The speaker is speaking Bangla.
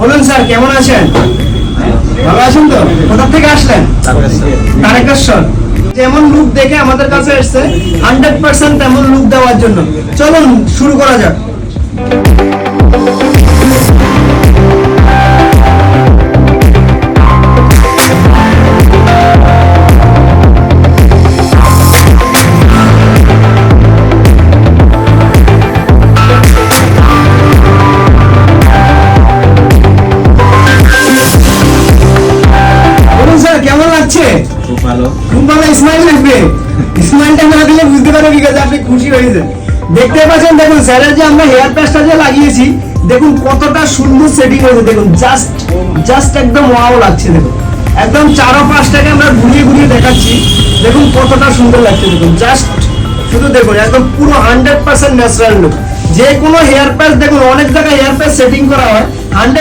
বলুন স্যার, কেমন আছেন? ভালো আছেন তো? কোথা থেকে আসলেন? তারকেশ্বর। যেমন লুক দেখে আমাদের কাছে এসছে হান্ড্রেড পার্সেন্ট তেমন লুক দেওয়ার জন্য। চলুন, শুরু করা যাক। কেমন লাগছে? খুব ভালো। খুব ভালো স্মাইল লাগবে। স্মাইলটা না দিলে বুঝতে পারো কি কাজে আপনি খুশি হয়েছেন দেখতে পাচ্ছেন দেখুন স্যারের যে আমরা হেয়ার প্যাচটা যে লাগিয়েছি দেখুন কতটা সুন্দর সেটিং হয়েছে দেখুন জাস্ট জাস্ট একদম ওয়াও লাগছে দেখুন। একদম চারো পাঁচটাকে আমরা ঘুরিয়ে ঘুরিয়ে দেখাচ্ছি দেখুন কতটা সুন্দর লাগছে দেখুন জাস্ট শুধু দেখুন একদম পুরো হান্ড্রেড পার্সেন্ট ন্যাচারাল লুক যে কোনো হেয়ার প্যাচ দেখুন অনেক জায়গায় হেয়ার প্যাচ সেটিং করা হয় হান্ড্রেড